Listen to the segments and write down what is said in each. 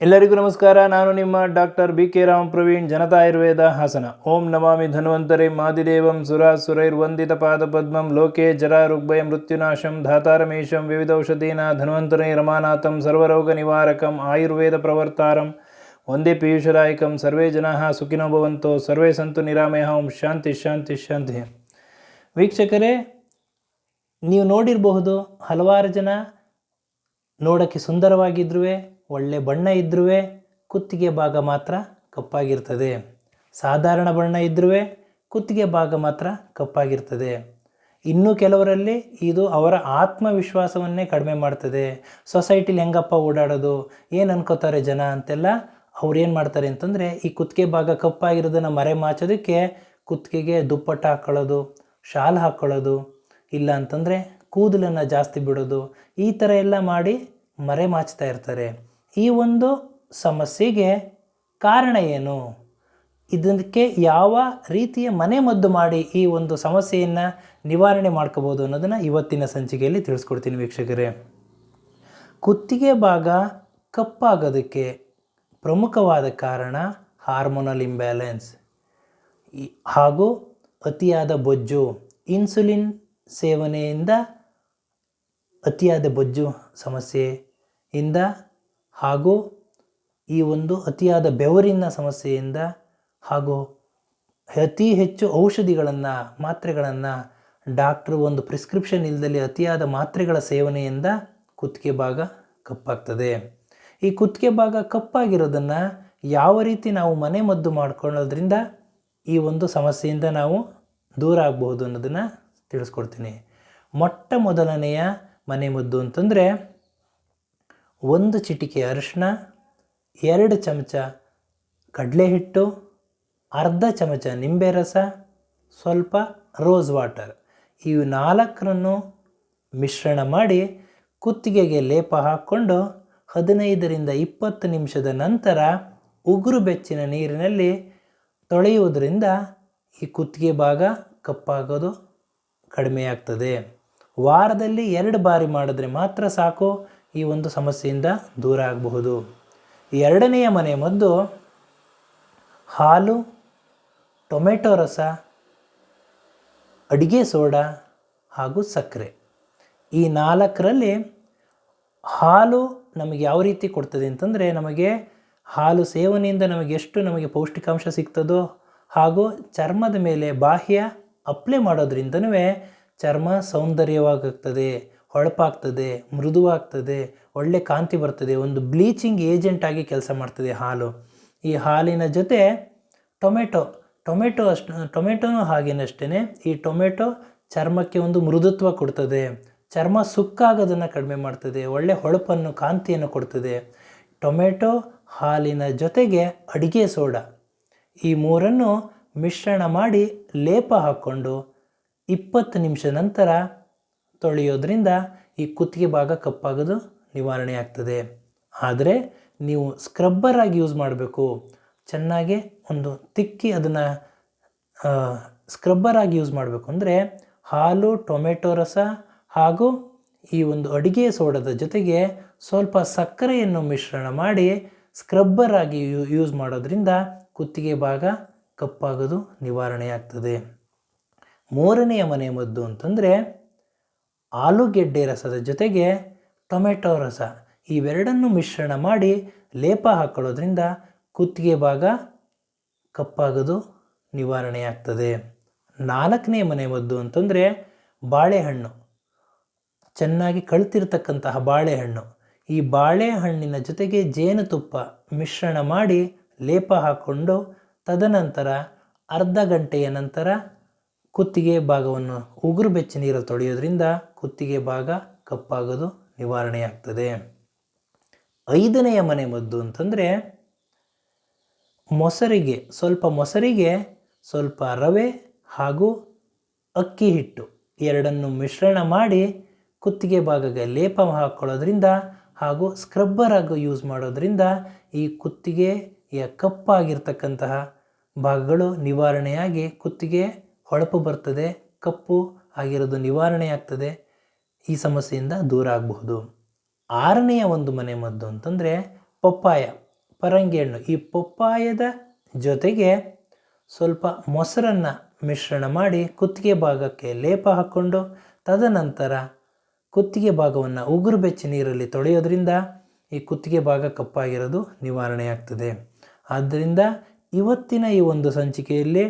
ಎಲ್ಲರಿಗೂ ನಮಸ್ಕಾರ. ನಾನು ನಿಮ್ಮ doctor B K Ram Praveen Janata Ayurveda Hassan. ಓಂ ನಮಾಮಿ ಧನ್ವಂತರಿ. ಮಾದಿದೇವಂ ಸುರೈರ್ ಪಾದ ಪದ್ಮಂ ಲೋಕೆ ಜರ ರುಗ್ಭಯ ಮೃತ್ಯುನಾಶಂ ಧಾತಾರಮೇಶಂ ವಿವಿಧೌಷಧೀನ ಧನ್ವಂತರೈ ರಮಾನಾಥಂ ಸರ್ವರೋಗ ನಿವಾರಕಂ ಆಯುರ್ವೇದ ಪ್ರವರ್ತಾರಂ. ಒಂದೇ ಪೀಯೂಷದಾಯಕಂ. ಸರ್ವೇ ಜನಾ ಸುಖಿನೋಭವಂತೋ ಸರ್ವೇ ಸಂತು ನಿರಾಮಯ. ಓಂ ಶಾಂತಿ ಶಾಂತಿ ಶಾಂತಿ. ವೀಕ್ಷಕರೇ, ನೀವು ನೋಡಿರಬಹುದು ಹಲವಾರು ಜನ ನೋಡೋಕ್ಕೆ ಸುಂದರವಾಗಿದ್ರೂ ಒಳ್ಳೆ ಬಣ್ಣ ಇದ್ರೂ ಕುತ್ತಿಗೆ ಭಾಗ ಮಾತ್ರ ಕಪ್ಪಾಗಿರ್ತದೆ. ಸಾಧಾರಣ ಬಣ್ಣ ಇದ್ರೂ ಕುತ್ತಿಗೆ ಭಾಗ ಮಾತ್ರ ಕಪ್ಪಾಗಿರ್ತದೆ. ಇನ್ನು ಕೆಲವರಲ್ಲಿ ಇದು ಅವರ ಆತ್ಮವಿಶ್ವಾಸವನ್ನೇ ಕಡಿಮೆ ಮಾಡ್ತದೆ. ಸೊಸೈಟಿಲಿ ಹೆಂಗಪ್ಪ ಓಡಾಡೋದು, ಏನು ಅನ್ಕೋತಾರೆ ಜನ ಅಂತೆಲ್ಲ ಅವ್ರು ಏನು ಮಾಡ್ತಾರೆ ಅಂತಂದರೆ ಈ ಕುತ್ತಿಗೆ ಭಾಗ ಕಪ್ಪಾಗಿರೋದನ್ನು ಮರೆ ಮಾಚೋದಕ್ಕೆ ಕುತ್ತಿಗೆಗೆ ದುಪ್ಪಟ್ಟ ಹಾಕ್ಕೊಳ್ಳೋದು ಶಾಲ್ ಹಾಕ್ಕೊಳ್ಳೋದು ಇಲ್ಲ ಅಂತಂದರೆ ಕೂದಲನ್ನು ಜಾಸ್ತಿ ಬಿಡೋದು, ಈ ಥರ ಎಲ್ಲ ಮಾಡಿ ಮರೆ ಮಾಚ್ತಾ ಇರ್ತಾರೆ. ಈ ಒಂದು ಸಮಸ್ಯೆಗೆ ಕಾರಣ ಏನು? ಇದಕ್ಕೆ ಯಾವ ರೀತಿಯ ಮನೆಮದ್ದು ಮಾಡಿ ಈ ಒಂದು ಸಮಸ್ಯೆಯನ್ನು ನಿವಾರಣೆ ಮಾಡ್ಕೋಬೋದು ಅನ್ನೋದನ್ನು ಇವತ್ತಿನ ಸಂಚಿಕೆಯಲ್ಲಿ ತಿಳಿಸ್ಕೊಡ್ತೀನಿ ವೀಕ್ಷಕರೇ. ಕುತ್ತಿಗೆ ಭಾಗ ಕಪ್ಪಾಗೋದಕ್ಕೆ ಪ್ರಮುಖವಾದ ಕಾರಣ ಹಾರ್ಮೋನಲ್ ಇಂಬ್ಯಾಲೆನ್ಸ್. ಹಾಗೂ ಅತಿಯಾದ ಬೊಜ್ಜು, ಇನ್ಸುಲಿನ್ ಸೇವನೆಯಿಂದ ಅತಿಯಾದ ಬೊಜ್ಜು ಸಮಸ್ಯೆಯಿಂದ ಹಾಗೂ ಈ ಒಂದು ಅತಿಯಾದ ಬೆವರಿನ ಸಮಸ್ಯೆಯಿಂದ ಹಾಗೂ ಅತಿ ಹೆಚ್ಚು ಔಷಧಿಗಳನ್ನು, ಮಾತ್ರೆಗಳನ್ನು ಡಾಕ್ಟ್ರು ಒಂದು ಪ್ರಿಸ್ಕ್ರಿಪ್ಷನ್ ಇಲ್ಲದಲ್ಲಿ ಅತಿಯಾದ ಮಾತ್ರೆಗಳ ಸೇವನೆಯಿಂದ ಕುತ್ತಿಗೆ ಭಾಗ ಕಪ್ಪಾಗ್ತದೆ. ಈ ಕುತ್ತಿಗೆ ಭಾಗ ಕಪ್ಪಾಗಿರೋದನ್ನು ಯಾವ ರೀತಿ ನಾವು ಮನೆ ಮದ್ದು ಮಾಡ್ಕೊಳ್ಳೋದ್ರಿಂದ ಈ ಒಂದು ಸಮಸ್ಯೆಯಿಂದ ನಾವು ದೂರ ಆಗಬಹುದು ಅನ್ನೋದನ್ನು ತಿಳಿಸ್ಕೊಡ್ತೀನಿ. ಮೊಟ್ಟ ಮೊದಲನೆಯ ಮನೆಮದ್ದು ಅಂತಂದರೆ ಒಂದು ಚಿಟಿಕೆ ಅರಿಶಿನ ಎರಡು ಚಮಚ ಕಡಲೆ ಹಿಟ್ಟು ಅರ್ಧ ಚಮಚ ನಿಂಬೆ ರಸ ಸ್ವಲ್ಪ ರೋಸ್ ವಾಟರ್. ಇವು ನಾಲ್ಕರನ್ನು ಮಿಶ್ರಣ ಮಾಡಿ ಕುತ್ತಿಗೆಗೆ ಲೇಪ ಹಾಕ್ಕೊಂಡು ಹದಿನೈದರಿಂದ ಇಪ್ಪತ್ತು ನಿಮಿಷದ ನಂತರ ಉಗುರು ಬೆಚ್ಚಿನ ನೀರಿನಲ್ಲಿ ತೊಳೆಯುವುದರಿಂದ ಈ ಕುತ್ತಿಗೆ ಭಾಗ ಕಪ್ಪಾಗೋದು ಕಡಿಮೆಯಾಗ್ತದೆ. ವಾರದಲ್ಲಿ ಎರಡು ಬಾರಿ ಮಾಡಿದ್ರೆ ಮಾತ್ರ ಸಾಕು. ಈ ಒಂದು ಸಮಸ್ಯೆಯಿಂದ ದೂರ ಆಗಬಹುದು. ಎರಡನೆಯ ಮನೆ ಮದ್ದು ಹಾಲು, ಟೊಮೆಟೊ ರಸ, ಅಡಿಗೆ ಸೋಡಾ ಹಾಗೂ ಸಕ್ಕರೆ. ಈ ನಾಲ್ಕರಲ್ಲಿ ಹಾಲು ನಮಗೆ ಯಾವ ರೀತಿ ಕೊಡ್ತದೆ ಅಂತಂದರೆ ನಮಗೆ ಹಾಲು ಸೇವನೆಯಿಂದ ನಮಗೆ ಎಷ್ಟು ನಮಗೆ ಪೌಷ್ಟಿಕಾಂಶ ಸಿಗ್ತದೋ ಹಾಗೂ ಚರ್ಮದ ಮೇಲೆ ಬಾಹ್ಯ ಅಪ್ಲೈ ಮಾಡೋದ್ರಿಂದನೂ ಚರ್ಮ ಸೌಂದರ್ಯವಾಗುತ್ತದೆ. ಹೊಳಪಾಗ್ತದೆ, ಮೃದುವಾಗ್ತದೆ, ಒಳ್ಳೆ ಕಾಂತಿ ಬರ್ತದೆ, ಒಂದು ಬ್ಲೀಚಿಂಗ್ ಏಜೆಂಟ್ ಆಗಿ ಕೆಲಸ ಮಾಡ್ತದೆ ಹಾಲು. ಈ ಹಾಲಿನ ಜೊತೆ ಟೊಮೆಟೊ ಟೊಮೆಟೊ ಅಷ್ಟು, ಟೊಮೆಟೊನೂ ಹಾಗೇನಷ್ಟೇ ಈ ಟೊಮೆಟೊ ಚರ್ಮಕ್ಕೆ ಒಂದು ಮೃದುತ್ವ ಕೊಡ್ತದೆ, ಚರ್ಮ ಸುಕ್ಕಾಗೋದನ್ನು ಕಡಿಮೆ ಮಾಡ್ತದೆ, ಒಳ್ಳೆ ಹೊಳಪನ್ನು, ಕಾಂತಿಯನ್ನು ಕೊಡ್ತದೆ. ಟೊಮೆಟೊ ಹಾಲಿನ ಜೊತೆಗೆ ಅಡಿಗೆ ಸೋಡಾ. ಈ ಮೂರನ್ನು ಮಿಶ್ರಣ ಮಾಡಿ ಲೇಪ ಹಾಕ್ಕೊಂಡು ಇಪ್ಪತ್ತು ನಿಮಿಷ ನಂತರ ತೊಳೆಯೋದ್ರಿಂದ ಈ ಕುತ್ತಿಗೆ ಭಾಗ ಕಪ್ಪಾಗೋದು ನಿವಾರಣೆ ಆಗ್ತದೆ. ಆದರೆ ನೀವು ಸ್ಕ್ರಬ್ಬರ್ ಆಗಿ ಯೂಸ್ ಮಾಡಬೇಕು. ಚೆನ್ನಾಗಿ ಒಂದು ತಿಕ್ಕಿ ಅದನ್ನು ಸ್ಕ್ರಬ್ಬರ್ ಆಗಿ ಯೂಸ್ ಮಾಡಬೇಕು ಅಂದರೆ ಹಾಲು, ಟೊಮೆಟೊ ರಸ ಹಾಗೂ ಈ ಒಂದು ಅಡುಗೆ ಸೋಡದ ಜೊತೆಗೆ ಸ್ವಲ್ಪ ಸಕ್ಕರೆಯನ್ನು ಮಿಶ್ರಣ ಮಾಡಿ ಸ್ಕ್ರಬ್ಬರ್ ಆಗಿ ಯೂಸ್ ಮಾಡೋದ್ರಿಂದ ಕುತ್ತಿಗೆ ಭಾಗ ಕಪ್ಪಾಗೋದು ನಿವಾರಣೆಯಾಗ್ತದೆ ಮೂರನೆಯ ಮನೆ ಮದ್ದು ಅಂತಂದರೆ ಆಲೂಗೆಡ್ಡೆ ರಸದ ಜೊತೆಗೆ ಟೊಮೆಟೊ ರಸ. ಇವೆರಡನ್ನು ಮಿಶ್ರಣ ಮಾಡಿ ಲೇಪ ಹಾಕೊಳ್ಳೋದ್ರಿಂದ ಕುತ್ತಿಗೆ ಭಾಗ ಕಪ್ಪಾಗೋದು, ನಿವಾರಣೆಯಾಗ್ತದೆ. ನಾಲ್ಕನೇ ಮನೆ ಮದ್ದು ಅಂತಂದರೆ ಬಾಳೆಹಣ್ಣು. ಚೆನ್ನಾಗಿ ಕಳ್ತಿರ್ತಕ್ಕಂತಹ ಬಾಳೆಹಣ್ಣು. ಈ ಬಾಳೆಹಣ್ಣಿನ ಜೊತೆಗೆ ಜೇನುತುಪ್ಪ ಮಿಶ್ರಣ ಮಾಡಿ ಲೇಪ ಹಾಕ್ಕೊಂಡು ತದನಂತರ ಅರ್ಧ ಗಂಟೆಯ ನಂತರ ಕುತ್ತಿಗೆ ಭಾಗವನ್ನು ಉಗುರು ಬೆಚ್ಚ ನೀರಲ್ಲಿ ತೊಳೆಯೋದ್ರಿಂದ ಕುತ್ತಿಗೆ ಭಾಗ ಕಪ್ಪಾಗೋದು ನಿವಾರಣೆಯಾಗ್ತದೆ. ಐದನೆಯ ಮನೆ ಮದ್ದು ಅಂತಂದರೆ ಮೊಸರಿಗೆ, ಸ್ವಲ್ಪ ಮೊಸರಿಗೆ ಸ್ವಲ್ಪ ರವೆ ಹಾಗೂ ಅಕ್ಕಿ ಹಿಟ್ಟು ಎರಡನ್ನು ಮಿಶ್ರಣ ಮಾಡಿ ಕುತ್ತಿಗೆ ಭಾಗಕ್ಕೆ ಲೇಪ ಹಾಕ್ಕೊಳ್ಳೋದ್ರಿಂದ ಹಾಗೂ ಸ್ಕ್ರಬ್ಬರ್ ಆಗಿ ಯೂಸ್ ಮಾಡೋದ್ರಿಂದ ಈ ಕುತ್ತಿಗೆಯ ಕಪ್ಪಾಗಿರ್ತಕ್ಕಂತಹ ಭಾಗಗಳು ನಿವಾರಣೆಯಾಗಿ ಕುತ್ತಿಗೆ ಹೊಳಪು ಬರ್ತದೆ, ಕಪ್ಪು ಆಗಿರೋದು ನಿವಾರಣೆಯಾಗ್ತದೆ ಈ ಸಮಸ್ಯೆಯಿಂದ ದೂರ ಆಗಬಹುದು. ಆರನೆಯ ಒಂದು ಮನೆ ಮದ್ದು ಅಂತಂದರೆ ಪಪ್ಪಾಯ, ಪರಂಗಿ ಹಣ್ಣು. ಈ ಪಪ್ಪಾಯದ ಜೊತೆಗೆ ಸ್ವಲ್ಪ ಮೊಸರನ್ನು ಮಿಶ್ರಣ ಮಾಡಿ ಕುತ್ತಿಗೆ ಭಾಗಕ್ಕೆ ಲೇಪ ಹಾಕ್ಕೊಂಡು, ತದನಂತರ ಕುತ್ತಿಗೆ ಭಾಗವನ್ನು ಉಗುರು ಬೆಚ್ಚ ನೀರಲ್ಲಿ ತೊಳೆಯೋದ್ರಿಂದ ಈ ಕುತ್ತಿಗೆ ಭಾಗ ಕಪ್ಪಾಗಿರೋದು ನಿವಾರಣೆಯಾಗ್ತದೆ ಆದ್ದರಿಂದ ಇವತ್ತಿನ ಈ ಒಂದು ಸಂಚಿಕೆಯಲ್ಲಿ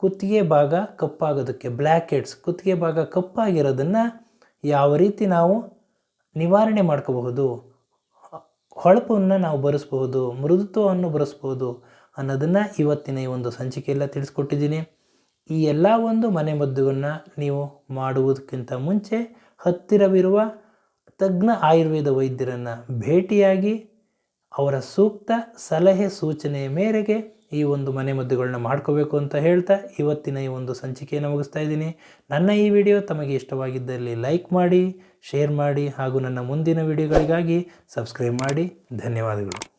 ಕುತ್ತಿಗೆ ಭಾಗ ಕಪ್ಪಾಗೋದಕ್ಕೆ ಬ್ಲ್ಯಾಕ್ ಹೆಡ್ಸ್ ಕುತ್ತಿಗೆ ಭಾಗ ಕಪ್ಪಾಗಿರೋದನ್ನು ಯಾವ ರೀತಿ ನಾವು ನಿವಾರಣೆ ಮಾಡ್ಕೋಬಹುದು, ಹೊಳಪನ್ನು ನಾವು ಬರೆಸ್ಬಹುದು, ಮೃದುತ್ವವನ್ನು ಬರೆಸ್ಬೋದು ಅನ್ನೋದನ್ನು ಇವತ್ತಿನ ಈ ಒಂದು ಸಂಚಿಕೆಯೆಲ್ಲ ತಿಳಿಸ್ಕೊಟ್ಟಿದ್ದೀನಿ. ಈ ಎಲ್ಲ ಒಂದು ಮನೆಮದ್ದುಗಳನ್ನು ನೀವು ಮಾಡುವುದಕ್ಕಿಂತ ಮುಂಚೆ ಹತ್ತಿರವಿರುವ ತಜ್ಞ ಆಯುರ್ವೇದ ವೈದ್ಯರನ್ನು ಭೇಟಿಯಾಗಿ ಅವರ ಸೂಕ್ತ ಸಲಹೆ ಸೂಚನೆಯ ಮೇರೆಗೆ ಈ ಒಂದು ಮನೆಮದ್ದುಗಳನ್ನ ಮಾಡ್ಕೋಬೇಕು ಅಂತ ಹೇಳ್ತಾ ಇವತ್ತಿನ ಈ ಒಂದು ಸಂಚಿಕೆಯನ್ನು ಮುಗಿಸ್ತಾ ಇದ್ದೀನಿ. ನನ್ನ ಈ ವಿಡಿಯೋ ತಮಗೆ ಇಷ್ಟವಾಗಿದ್ದಲ್ಲಿ ಲೈಕ್ ಮಾಡಿ, ಶೇರ್ ಮಾಡಿ ಹಾಗೂ ನನ್ನ ಮುಂದಿನ ವಿಡಿಯೋಗಳಿಗಾಗಿ ಸಬ್ಸ್ಕ್ರೈಬ್ ಮಾಡಿ. ಧನ್ಯವಾದಗಳು.